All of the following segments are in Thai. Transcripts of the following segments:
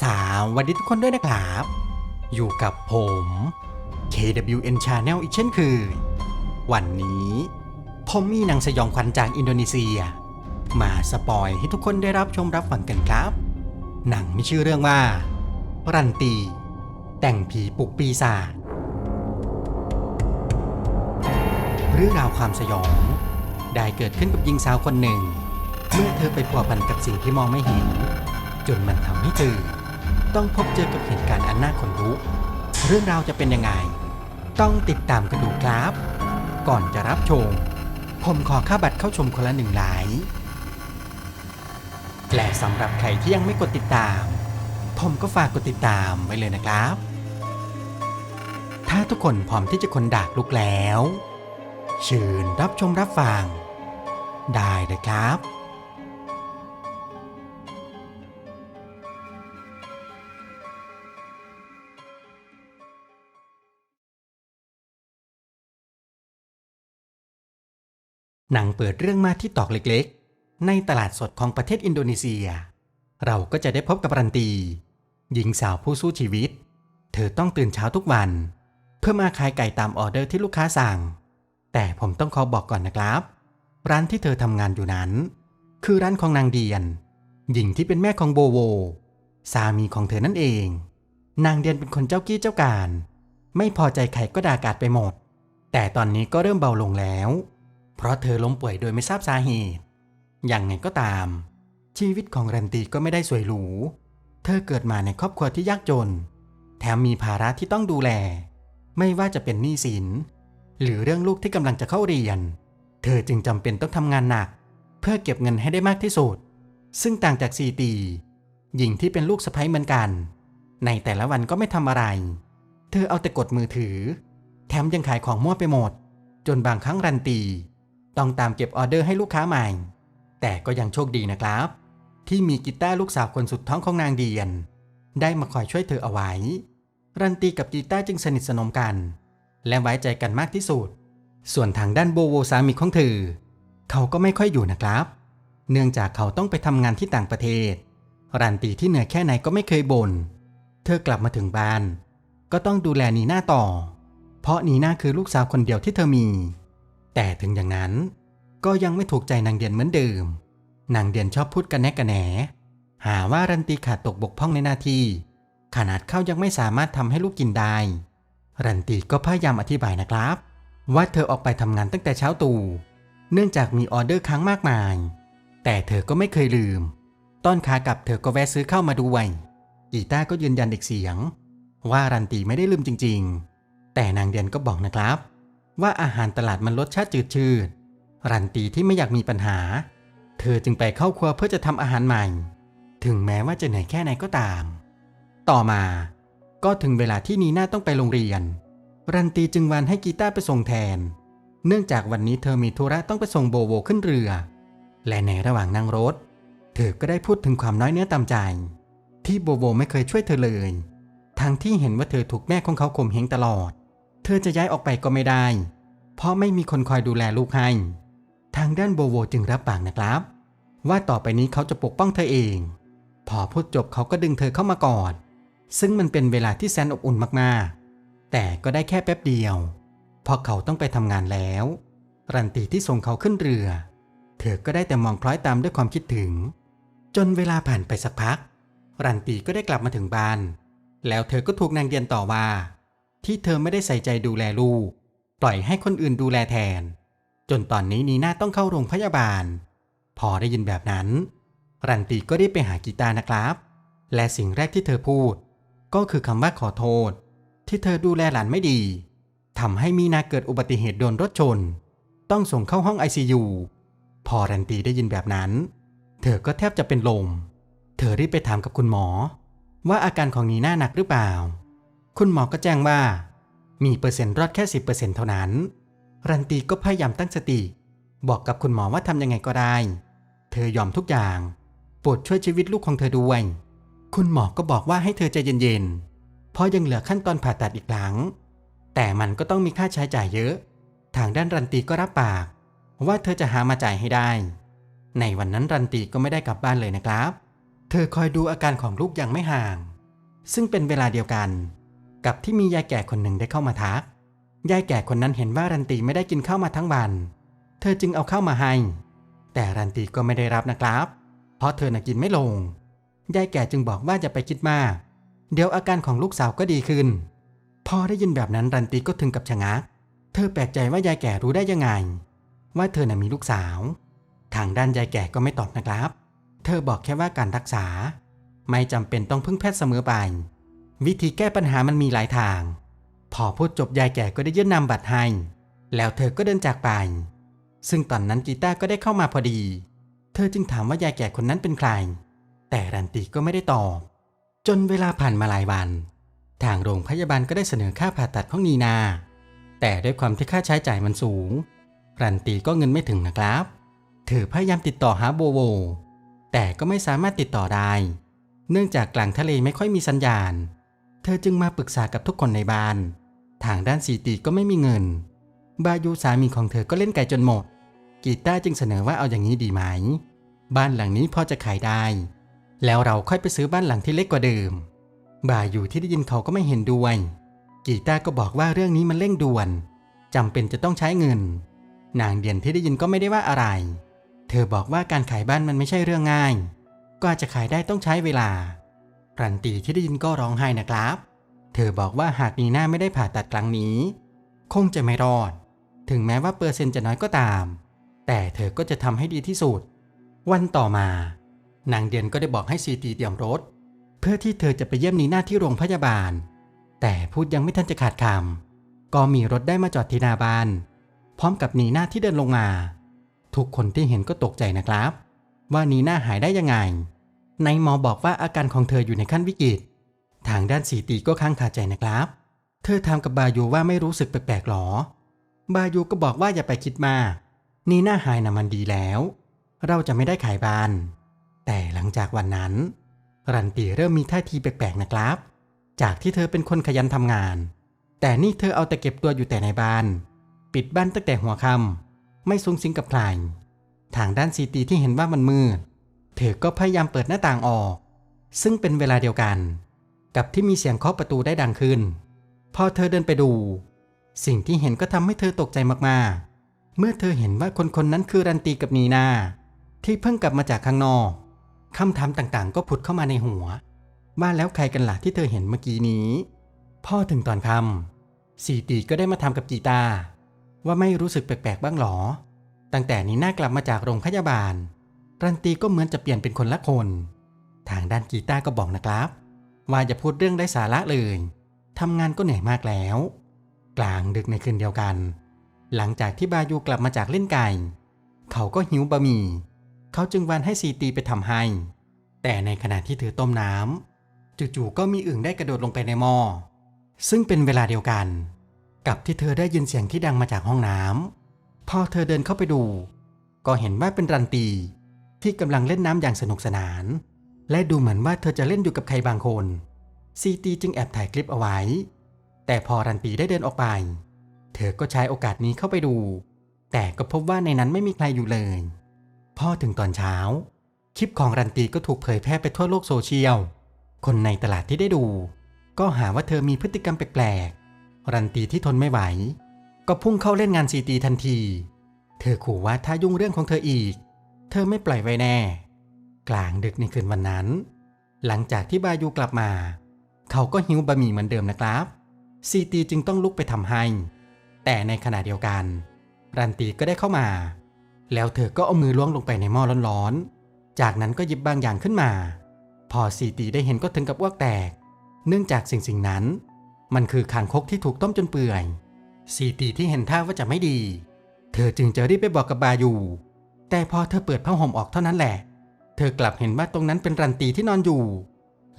สวัสดีทุกคนด้วยนะครับ อยู่กับผม KWN Channel อีกเช่นเคยวันนี้ผมมีหนังสยองขวัญจากอินโดนีเซีย มาสปอยให้ทุกคนได้รับชมรับฟังกันครับ หนังมีชื่อเรื่องว่า รันตี แต่งผีปลุกปีศาจเรื่องราวความสยอง ได้เกิดขึ้นกับหญิงสาวคนหนึ่ง เมื่อเธอไปพัวพันกับสิ่งที่มองไม่เห็น จนมันทำให้เธอ ต้องพบเจอกับเหตุการณ์อันน่าขนลุก เรื่องราวจะเป็นยังไง ต้องติดตามกันดูครับ ก่อนจะรับชม ผมขอค่าบัตรเข้าชมคนละหนึ่งไลค์และสำหรับใครที่ยังไม่กดติดตาม ผมก็ฝากกดติดตามไว้เลยนะครับ ถ้าทุกคนพร้อมที่จะคนดากลุกแล้วเชิญรับชมรับฟัง ได้เลยครับ หนังเปิดเรื่องมาที่ตอกเล็กๆ ในตลาดสดของประเทศอินโดนีเซีย เราก็จะได้พบกับรันตี หญิงสาวผู้สู้ชีวิต เธอต้องตื่นเช้าทุกวัน เพื่อมาขายไก่ตามออเดอร์ที่ลูกค้าสั่ง แต่ผมต้องขอบอกก่อนนะครับ ร้านที่เธอทำงานอยู่นั้น คือร้านของนางเดียน หญิงที่เป็นแม่ของโบโว สามีของเธอนั่นเอง นางเดียนเป็นคนเจ้ากี้เจ้าการ ไม่พอใจใครก็ด่ากาดไปหมด แต่ตอนนี้ก็เริ่มเบาลงแล้ว เพราะเธอล้มป่วยโดยไม่ทราบสาเหตุ อย่างไงก็ตาม ชีวิตของรันตีก็ไม่ได้สวยหรู เธอเกิดมาในครอบครัวที่ยากจน แถมมีภาระที่ต้องดูแล ไม่ว่าจะเป็นหนี้สิน หรือเรื่องลูกที่กำลังจะเข้าเรียน เธอจึงจำเป็นต้องทำงานหนัก เพื่อเก็บเงินให้ได้มากที่สุด ซึ่งต่างจากซีตีหญิงที่เป็นลูกสะใภ้เหมือนกัน ในแต่ละวันก็ไม่ทำอะไร เธอเอาแต่กดมือถือ แถมยังขายของมั่วไปหมด จนบางครั้งรันตี ต้องตามเก็บออเดอร์ให้ลูกค้าใหม่ แต่ก็ยังโชคดีนะครับ ที่มีกีตาร์ลูกสาวคนสุดท้องของนางเดียน ได้มาคอยช่วยเธอเอาไว้ รันตีกับกีตาร์จึงสนิทสนมกัน และไว้ใจกันมากที่สุด ส่วนทางด้านโบโวสามีของเธอ เขาก็ไม่ค่อยอยู่นะครับ เนื่องจากเขาต้องไปทำงานที่ต่างประเทศ รันตีที่เหนื่อยแค่ไหนก็ไม่เคยบน่น เธอกลับมาถึงบ้าน ก็ต้องดูแลนีน่าต่อ เพราะนีน่าคือลูกสาวคนเดียวที่เธอมี แต่ถึงอย่างนั้นก็ยังไม่ถูกใจนางเดียนเหมือนเดิม นางเดียนชอบพูดกันแนกกันแหน หาว่ารันตีขาดตกบกพร่องในหน้าที่ ขนาดข้าวยังไม่สามารถทำให้ลูกกินได้ รันตีก็พยายามอธิบายนะครับ ว่าเธอออกไปทำงานตั้งแต่เช้าตู่ เนื่องจากมีออเดอร์ค้างมากมาย แต่เธอก็ไม่เคยลืม ตอนขากลับเธอก็แวะซื้อเข้าวมาด้วย กีต้าก็ยืนยันเด็กเสียง ว่ารันตีไม่ได้ลืมจริง ๆ แต่นางเดียนก็บอกนะครับ ว่าอาหารตลาดมันรสชาติจืดชืดรันตีที่ไม่อยากมีปัญหา เธอจึงไปเข้าครัวเพื่อจะทำอาหารใหม่ ถึงแม้ว่าจะเหนื่อยแค่ไหนก็ตาม ต่อมาก็ถึงเวลาที่นีน่าต้องไปโรงเรียน รันตีจึงวันให้กีตาร์ไปส่งแทน เนื่องจากวันนี้เธอมีธุระต้องไปส่งโบโวขึ้นเรือ และในระหว่างนั่งรถ เธอก็ได้พูดถึงความน้อยเนื้อต่ำใจ ที่โบโวไม่เคยช่วยเธอเลย ทั้งที่เห็นว่าเธอถูกแม่ของเขาข่มเหงตลอด เธอจะย้ายออกไปก็ไม่ได้ เพราะไม่มีคนคอยดูแลลูกให้ ทางด้านโบโวจึงรับปากนะครับ ว่าต่อไปนี้เขาจะปกป้องเธอเอง พอพูดจบเขาก็ดึงเธอเข้ามากอด ซึ่งมันเป็นเวลาที่แสนอบอุ่นมากๆ แต่ก็ได้แค่แป๊บเดียว พอเขาต้องไปทำงานแล้ว รันตีที่ส่งเขาขึ้นเรือ เธอก็ได้แต่มองคล้อยตามด้วยความคิดถึง จนเวลาผ่านไปสักพัก รันตีก็ได้กลับมาถึงบ้าน แล้วเธอก็ถูกนางเดียนต่อว่า ที่เธอไม่ได้ใส่ใจดูแลลูก ปล่อยให้คนอื่นดูแลแทน จนตอนนี้นีน่าต้องเข้าโรงพยาบาล พอได้ยินแบบนั้น รันตีก็ได้ไปหากีตาร์นะครับ และสิ่งแรกที่เธอพูด ก็คือคำว่าขอโทษ ที่เธอดูแลหลานไม่ดีทำให้มีนาเกิดอุบัติเหตุโดนรถชน ต้องส่งเข้าห้อง ICU พอรันตีได้ยินแบบนั้น เธอก็แทบจะเป็นลม เธอรีบไปถามกับคุณหมอ ว่าอาการของนีน่าหนักหรือเปล่า คุณหมอก็แจ้งว่า มีเปอร์เซ็นต์รอดแค่ 10%เท่านั้น รันตีก็พยายามตั้งสติ บอกกับคุณหมอว่าทำยังไงก็ได้ เธอยอมทุกอย่าง โปรดช่วยชีวิตลูกของเธอด้วย คุณหมอก็บอกว่าให้เธอใจเย็นๆ เพราะยังเหลือขั้นตอนผ่าตัดอีกครั้งแต่มันก็ต้องมีค่าใช้จ่ายเยอะ ทางด้านรันตีก็รับปาก ว่าเธอจะหามาจ่ายให้ได้ ในวันนั้นรันตีก็ไม่ได้กลับบ้านเลยนะครับ เธอคอยดูอาการของลูกอย่างไม่ห่าง ซึ่งเป็นเวลาเดียวกัน กับที่มียายแก่คนหนึ่งได้เข้ามาทัก ยายแก่คนนั้นเห็นว่ารันตีไม่ได้กินข้าวมาทั้งวัน เธอจึงเอาข้าวมาให้ แต่รันตีก็ไม่ได้รับนะครับ เพราะเธอน่ะกินไม่ลง ยายแก่จึงบอกว่าอย่าไปคิดมาก เดี๋ยวอาการของลูกสาวก็ดีขึ้น พอได้ยินแบบนั้นรันตีก็ถึงกับชะงัก เธอแปลกใจว่ายายแก่รู้ได้ยังไง ว่าเธอน่ะมีลูกสาว ทางด้านยายแก่ก็ไม่ตอบนะครับ เธอบอกแค่ว่าการรักษา ไม่จำเป็นต้องพึ่งแพทย์เสมอไป วิธีแก้ปัญหามันมีหลายทาง พอพูดจบยายแก่ก็ได้ยื่นนำบัตรให้ แล้วเธอก็เดินจากไป ซึ่งตอนนั้นกีตาร์ก็ได้เข้ามาพอดี เธอจึงถามว่ายายแก่คนนั้นเป็นใคร แต่รันตีก็ไม่ได้ตอบ จนเวลาผ่านมาหลายวัน ทางโรงพยาบาลก็ได้เสนอค่าผ่าตัดของนีนา แต่ด้วยความที่ค่าใช้จ่ายมันสูง รันตีก็เงินไม่ถึงนะครับ เธอพยายามติดต่อหาโบโว แต่ก็ไม่สามารถติดต่อได้ เนื่องจากกลางทะเลไม่ค่อยมีสัญญาณ เธอจึงมาปรึกษากับทุกคนในบ้าน ทางด้านสีตีก็ไม่มีเงิน บายูสามีของเธอก็เล่นไก่จนหมด กีต้าจึงเสนอว่าเอาอย่างนี้ดีไหม บ้านหลังนี้พอจะขายได้ แล้วเราค่อยไปซื้อบ้านหลังที่เล็กกว่าเดิม บายูที่ได้ยินเขาก็ไม่เห็นด้วย กีต้าก็บอกว่าเรื่องนี้มันเร่งด่วนจำเป็นจะต้องใช้เงิน นางเดียนที่ได้ยินก็ไม่ได้ว่าอะไร เธอบอกว่าการขายบ้านมันไม่ใช่เรื่องง่าย ก็อาจจะขายได้ต้องใช้เวลา รันตีที่ได้ยินก็ร้องไห้นะครับ เธอบอกว่าหากนีน่าไม่ได้ผ่าตัดครั้งนี้ คงจะไม่รอด ถึงแม้ว่าเปอร์เซ็นต์จะน้อยก็ตาม แต่เธอก็จะทำให้ดีที่สุด วันต่อมา นางเดียนก็ได้บอกให้ซีตีเตรียมรถ เพื่อที่เธอจะไปเยี่ยมนีน่าที่โรงพยาบาล แต่พูดยังไม่ทันจะขาดคำก็มีรถได้มาจอดที่หน้าบ้านพร้อมกับนีน่าที่เดินลงมา ทุกคนที่เห็นก็ตกใจนะครับ ว่านีน่าหายได้ยังไง ในหมอบอกว่าอาการของเธออยู่ในขั้นวิกฤต ทางด้านสีตีก็ค้างคาใจนะครับ เธอถามกับบายูว่าไม่รู้สึกแปลกๆหรอ บายูก็บอกว่าอย่าไปคิดมาก นีน่าหายนะมันดีแล้ว เราจะไม่ได้ขายบ้าน แต่หลังจากวันนั้น รันตีเริ่มมีท่าทีแปลกๆนะครับ จากที่เธอเป็นคนขยันทำงาน แต่นี่เธอเอาแต่เก็บตัวอยู่แต่ในบ้าน ปิดบ้านตั้งแต่หัวค่ำไม่สูงสิงกับใครทางด้านซีตีที่เห็นว่ามันมืด เธอก็พยายามเปิดหน้าต่างออก ซึ่งเป็นเวลาเดียวกัน กับที่มีเสียงเคาะประตูได้ดังขึ้น พอเธอเดินไปดู สิ่งที่เห็นก็ทำให้เธอตกใจมากๆ เมื่อเธอเห็นว่าคนคนนั้นคือรันตีกับนีนาที่เพิ่งกลับมาจากข้างนอกคำถามต่างๆ ก็ผุดเข้ามาในหัว ว่าแล้วใครกันล่ะที่เธอเห็นเมื่อกี้นี้ พ่อถึงตอนคำสีตีก็ได้มาทำกับกีตาว่าไม่รู้สึกแปลกๆบ้างหรอ ตั้งแต่นีน่ากลับมาจากโรงพยาบาล รันตีก็เหมือนจะเปลี่ยนเป็นคนละคน ทางด้านกีตาร์ก็บอกนะครับ ว่าจะพูดเรื่องได้สาระเลยทำงานก็เหนื่อยมากแล้ว กลางดึกในคืนเดียวกัน หลังจากที่บายูกลับมาจากเล่นไก่ เขาก็หิวบะหมี่ เขาจึงวันให้ซีตีไปทำให้ แต่ในขณะที่เธอต้มน้ำจู่ๆก็มีอึ่งได้กระโดดลงไปในหม้อ ซึ่งเป็นเวลาเดียวกัน กับที่เธอได้ยินเสียงที่ดังมาจากห้องน้ำพอเธอเดินเข้าไปดู ก็เห็นว่าเป็นรันตี ที่กำลังเล่นน้ำอย่างสนุกสนาน และดูเหมือนว่าเธอจะเล่นอยู่กับใครบางคนซีตีจึงแอบถ่ายคลิปเอาไว้ แต่พอรันตีได้เดินออกไป เธอก็ใช้โอกาสนี้เข้าไปดู แต่ก็พบว่าในนั้นไม่มีใครอยู่เลย พอถึงตอนเช้า คลิปของรันตีก็ถูกเผยแพร่ไปทั่วโลกโซเชียล คนในตลาดที่ได้ดู ก็หาว่าเธอมีพฤติกรรมแปลกๆ รันตีที่ทนไม่ไหว ก็พุ่งเข้าเล่นงานซีตีทันที เธอขู่ว่าถ้ายุ่งเรื่องของเธออีก เธอไม่ปล่อยไว้แน่ กลางดึกในคืนวันนั้น หลังจากที่บายูกลับมา เขาก็หิวบะหมี่เหมือนเดิมนะครับซีตีจึงต้องลุกไปทำให้ แต่ในขณะเดียวกัน รันตีก็ได้เข้ามา แล้วเธอก็เอามือล้วงลงไปในหม้อร้อนๆ จากนั้นก็หยิบบางอย่างขึ้นมา พอซีตีได้เห็นก็ถึงกับอ้วกแตก เนื่องจากสิ่งสิ่งนั้น มันคือคางคกที่ถูกต้มจนเปื่อยซีตีที่เห็นท่าว่าจะไม่ดี เธอจึงจะรีบไปบอกกับบายู แต่พอเธอเปิดผ้าห่มออกเท่านั้นแหละ เธอกลับเห็นว่าตรงนั้นเป็นรันตีที่นอนอยู่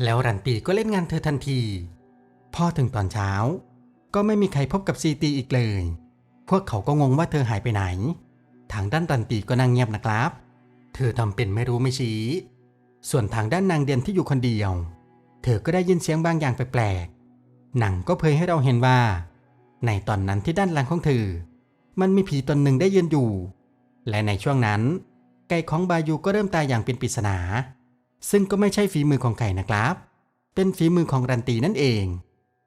แล้วรันตีก็เล่นงานเธอทันที พอถึงตอนเช้า ก็ไม่มีใครพบกับซีตีอีกเลย พวกเขาก็งงว่าเธอหายไปไหน ทางด้านรันตีก็นั่งเงียบนะครับ เธอทำเป็นไม่รู้ไม่ชี้ ส่วนทางด้านนางเดียนที่อยู่คนเดียว เธอก็ได้ยินเสียงบางอย่างแปลกๆ หนังก็เผยให้เราเห็นว่า ในตอนนั้นที่ด้านหลังของเธอ มันมีผีตนหนึ่งได้ยืนอยู่ และในช่วงนั้น ไก่ของบายูก็เริ่มตายอย่างเป็นปริศนา ซึ่งก็ไม่ใช่ฝีมือของไก่นะครับ เป็นฝีมือของรันตีนั่นเอง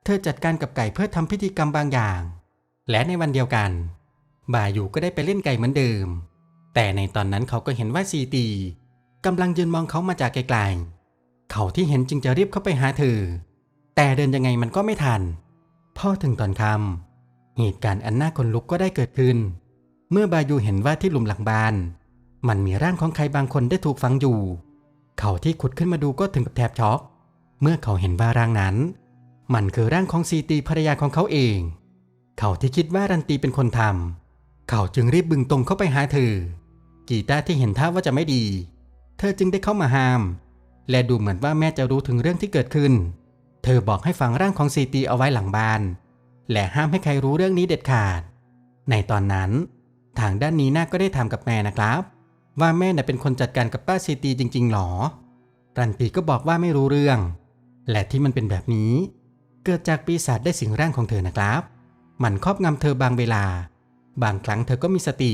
เธอจัดการกับไก่เพื่อทำพิธีกรรมบางอย่าง และในวันเดียวกัน บายูก็ได้ไปเล่นไก่เหมือนเดิม แต่ในตอนนั้นเขาก็เห็นว่าซีตีกำลังยืนมองเขามาจากไกลๆ เขาที่เห็นจึงจะรีบเข้าไปหาเธอ แต่เดินยังไงมันก็ไม่ทันพอถึงตอนค่ำเหตุการณ์อันน่าขนลุกก็ได้เกิดขึ้น เมื่อบายูเห็นว่าที่หลุมหลังบาน มันมีร่างของใครบางคนได้ถูกฝังอยู่ เขาที่ขุดขึ้นมาดูก็ถึงกับแทบช็อก เมื่อเขาเห็นว่าร่างนั้น มันคือร่างของซีตีภรรยาของเขาเอง เขาที่คิดว่ารันตีเป็นคนทำเขาจึงรีบบึงตรงเข้าไปหาเธอ กีตาที่เห็นท่าว่าจะไม่ดี เธอจึงได้เข้ามาห้าม และดูเหมือนว่าแม่จะรู้ถึงเรื่องที่เกิดขึ้น เธอบอกให้ฝังร่างของซีตีเอาไว้หลังบ้าน และห้ามให้ใครรู้เรื่องนี้เด็ดขาด ในตอนนั้น ทางด้านนี้น่าก็ได้ถามกับแม่นะครับ ว่าแม่น่ะเป็นคนจัดการกับป้าซีตีจริง ๆหรอ รันตีก็บอกว่าไม่รู้เรื่อง และที่มันเป็นแบบนี้ เกิดจากปีศาจได้สิงร่างของเธอนะครับ มันครอบงำเธอบางเวลา บางครั้งเธอก็มีสติ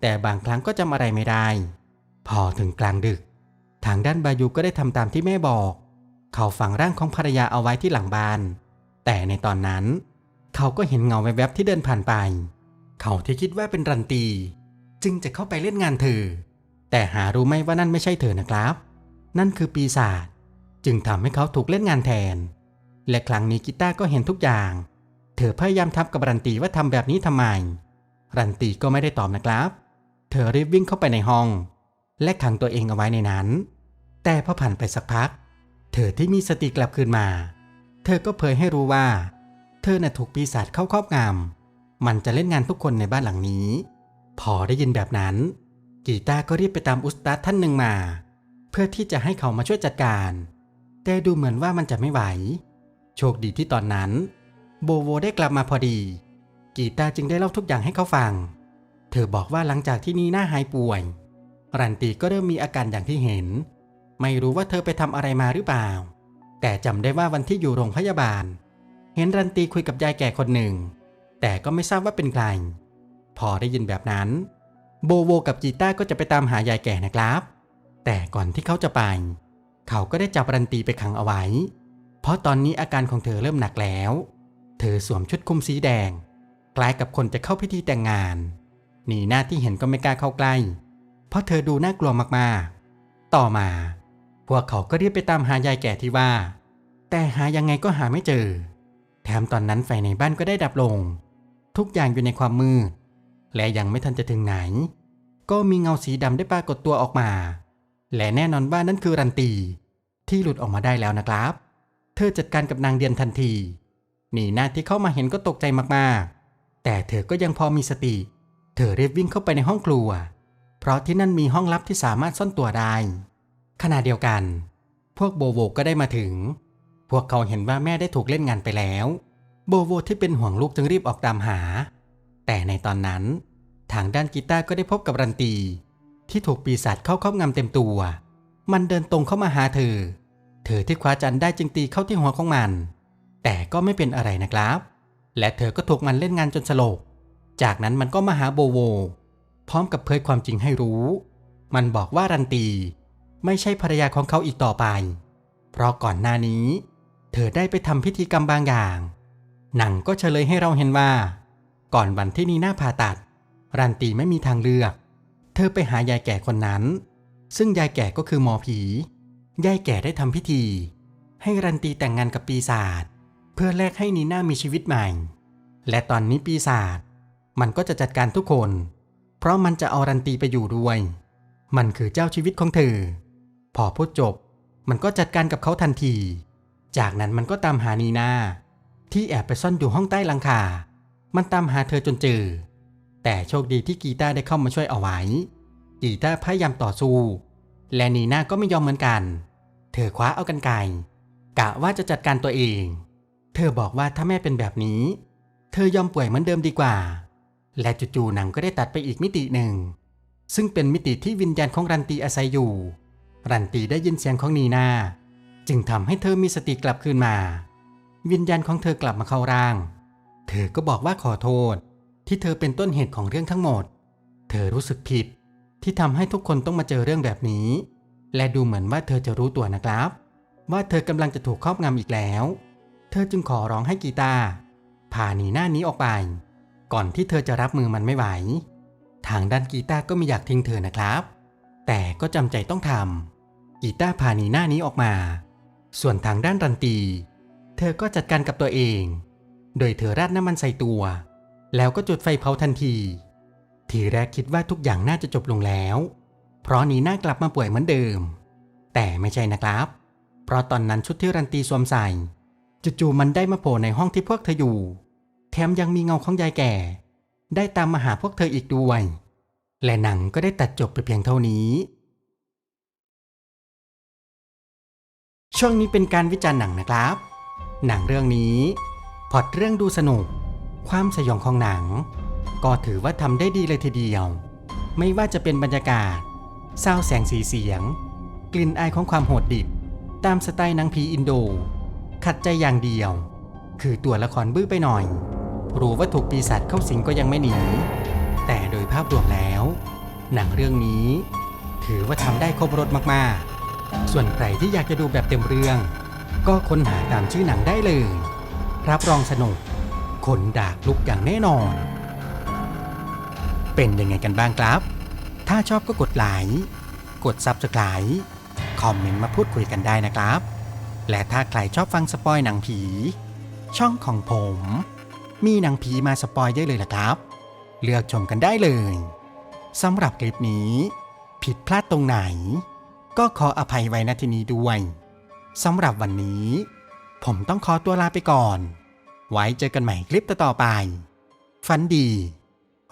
แต่บางครั้งก็จำอะไรไม่ได้ พอถึงกลางดึก ทางด้านบายูก็ได้ทำตามที่แม่บอก เขาฝังร่างของภรรยาเอาไว้ที่หลังบ้าน แต่ในตอนนั้น เขาก็เห็นเงาแวบๆที่เดินผ่านไป เขาที่คิดว่าเป็นรันตี จึงจะเข้าไปเล่นงานเธอ แต่หารู้ไหมว่านั่นไม่ใช่เธอนะครับ นั่นคือปีศาจจึงทำให้เขาถูกเล่นงานแทน และครั้งนี้กีตาร์ก็เห็นทุกอย่าง เธอพยายามทับกับรันตีว่าทำแบบนี้ทำไม รันตีก็ไม่ได้ตอบนะครับ เธอรีบวิ่งเข้าไปในห้อง และขังตัวเองเอาไว้ในนั้น แต่พอผ่านไปสักพัก เธอที่มีสติกลับคืนมา เธอก็เผยให้รู้ว่า เธอน่ะถูกปีศาจเข้าครอบงำ มันจะเล่นงานทุกคนในบ้านหลังนี้ พอได้ยินแบบนั้น กีตาก็รีบไปตามอุสตาท่านหนึ่งมา เพื่อที่จะให้เขามาช่วยจัดการ แต่ดูเหมือนว่ามันจะไม่ไหว โชคดีที่ตอนนั้น โบโวได้กลับมาพอดี กีตาจึงได้เล่าทุกอย่างให้เขาฟัง เธอบอกว่าหลังจากที่นีน่าหายป่วย รันตีก็เริ่มมีอาการอย่างที่เห็น ไม่รู้ว่าเธอไปทำอะไรมาหรือเปล่า แต่จำได้ว่าวันที่อยู่โรงพยาบาล เห็นรันตีคุยกับยายแก่คนหนึ่ง แต่ก็ไม่ทราบว่าเป็นใคร พอได้ยินแบบนั้น โบโวกับกีตาก็จะไปตามหายายแก่นะครับ แต่ก่อนที่เขาจะไป เขาก็ได้จับรันตีไปขังเอาไว้ เพราะตอนนี้อาการของเธอเริ่มหนักแล้ว เธอสวมชุดคลุมสีแดงคล้ายกับคนจะเข้าพิธีแต่งงานหนีหน้าที่เห็นก็ไม่กล้าเข้าใกล้ เพราะเธอดูน่ากลัวมากๆ ต่อมา พวกเขาก็รีบไปตามหายายแก่ที่ว่า แต่หายังไงก็หาไม่เจอ แถมตอนนั้นไฟในบ้านก็ได้ดับลง ทุกอย่างอยู่ในความมืด และยังไม่ทันจะถึงไหน ก็มีเงาสีดำได้ปรากฏตัวออกมา และแน่นอนว่านั่นคือรันตี ที่หลุดออกมาได้แล้วนะครับ เธอจัดการกับนางเดียนทันที นีหน้าที่เข้ามาเห็นก็ตกใจมากๆ แต่เธอก็ยังพอมีสติ เธอรีบวิ่งเข้าไปในห้องครัว เพราะที่นั่นมีห้องลับที่สามารถซ่อนตัวได้ ขณะเดียวกัน พวกโบโวก็ได้มาถึง พวกเขาเห็นว่าแม่ได้ถูกเล่นงานไปแล้ว โบโวที่เป็นห่วงลูกจึงรีบออกตามหา แต่ในตอนนั้นทางด้านกีตาร์ก็ได้พบกับรันตี ที่ถูกปีศาจเข้าครอบงำเต็มตัว มันเดินตรงเข้ามาหาเธอ เธอที่คว้าจันได้จึงตีเข้าที่หัวของมัน แต่ก็ไม่เป็นอะไรนะครับ และเธอก็ถูกมันเล่นงานจนสลบ จากนั้นมันก็มาหาโบโว พร้อมกับเผยความจริงให้รู้ มันบอกว่ารันตี ไม่ใช่ภรรยาของเขาอีกต่อไป เพราะก่อนหน้านี้ เธอได้ไปทำพิธีกรรมบางอย่าง หนังก็เฉลยให้เราเห็นว่า ก่อนวันที่นีน่าผ่าตัด รันตีไม่มีทางเลือก เธอไปหายายแก่คนนั้น ซึ่งยายแก่ก็คือหมอผี ยายแก่ได้ทำพิธี ให้รันตีแต่งงานกับปีศาจเพื่อแลกให้นีน่ามีชีวิตใหม่ และตอนนี้ปีศาจมันก็จะจัดการทุกคน เพราะมันจะเอารันตีไปอยู่ด้วย มันคือเจ้าชีวิตของเธอ พอพูดจบ มันก็จัดการกับเขาทันที จากนั้นมันก็ตามหานีนา ที่แอบไปซ่อนอยู่ห้องใต้หลังคา มันตามหาเธอจนเจอ แต่โชคดีที่กีตาได้เข้ามาช่วยเอาไว้ กีตาพยายามต่อสู้ และนีน่าก็ไม่ยอมเหมือนกัน เธอคว้าเอากันไกกะว่าจะจัดการตัวเอง เธอบอกว่าถ้าแม่เป็นแบบนี้ เธอยอมป่วยเหมือนเดิมดีกว่า และจู่ๆหนังก็ได้ตัดไปอีกมิติหนึ่ง ซึ่งเป็นมิติที่วิญญาณของรันตีอาศัยอยู่ รันตีได้ยินเสียงของนีนา จึงทำให้เธอมีสติกลับคืนมา วิญญาณของเธอกลับมาเข้าร่าง เธอก็บอกว่าขอโทษ ที่เธอเป็นต้นเหตุของเรื่องทั้งหมด เธอรู้สึกผิด ที่ทำให้ทุกคนต้องมาเจอเรื่องแบบนี้ และดูเหมือนว่าเธอจะรู้ตัวนะครับ ว่าเธอกำลังจะถูกครอบงำอีกแล้ว เธอจึงขอร้องให้กีตาพาหนีหน้านี้ออกไป ก่อนที่เธอจะรับมือมันไม่ไหว ทางด้านกีตาก็ไม่อยากทิ้งเธอนะครับ แต่ก็จำใจต้องทำกีตาพาหนีหน้านี้ออกมา ส่วนทางด้านรันตี ธอก็จัดการกับตัวเอง โดยเธอราดน้ำมันใส่ตัว แล้วก็จุดไฟเผาทันที ทีแรกคิดว่าทุกอย่างน่าจะจบลงแล้ว เพราะนีน่ากลับมาป่วยเหมือนเดิม แต่ไม่ใช่นะครับ เพราะตอนนั้นชุดที่รันตีสวมใส่จู่ๆมันได้มาโผล่ในห้องที่พวกเธออยู่ แถมยังมีเงาของยายแก่ ได้ตามมาหาพวกเธออีกด้วย และหนังก็ได้ตัดจบไปเพียงเท่านี้ช่วงนี้เป็นการวิจารณ์หนังนะครับ หนังเรื่องนี้พอดเรื่องดูสนุก ความสยองของหนัง ก็ถือว่าทำได้ดีเลยทีเดียว ไม่ว่าจะเป็นบรรยากาศซาวแสงสีเสียง กลิ่นอายของความโหดดิบ ตามสไตล์หนังผีอินโด ขัดใจอย่างเดียว คือตัวละครบื้อไปหน่อย รู้ว่าถูกปีศาจเข้าสิงก็ยังไม่หนี แต่โดยภาพรวมแล้ว หนังเรื่องนี้ ถือว่าทำได้ครบรถมากๆ ส่วนใครที่อยากจะดูแบบเต็มเรื่อง ก็ค้นหาตามชื่อหนังได้เลย รับรองสนุกคนดากลุกอย่างแน่นอน เป็นยังไงกันบ้างครับ ถ้าชอบก็กดไลค์กด Subscribe คอมเมนต์มาพูดคุยกันได้นะครับ และถ้าใครชอบฟังสปอยหนังผี ช่องของผม มีหนังผีมาสปอยได้เลยละครับ เลือกชมกันได้เลยสำหรับคลิปนี้ ผิดพลาดตรงไหน ก็ขออภัยไว้ณที่นี้ด้วย สำหรับวันนี้ ผมต้องขอตัวลาไปก่อน ไว้เจอกันใหม่คลิปต่อๆไป ฝันดี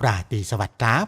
ราตรีสวัสดิ์ครับ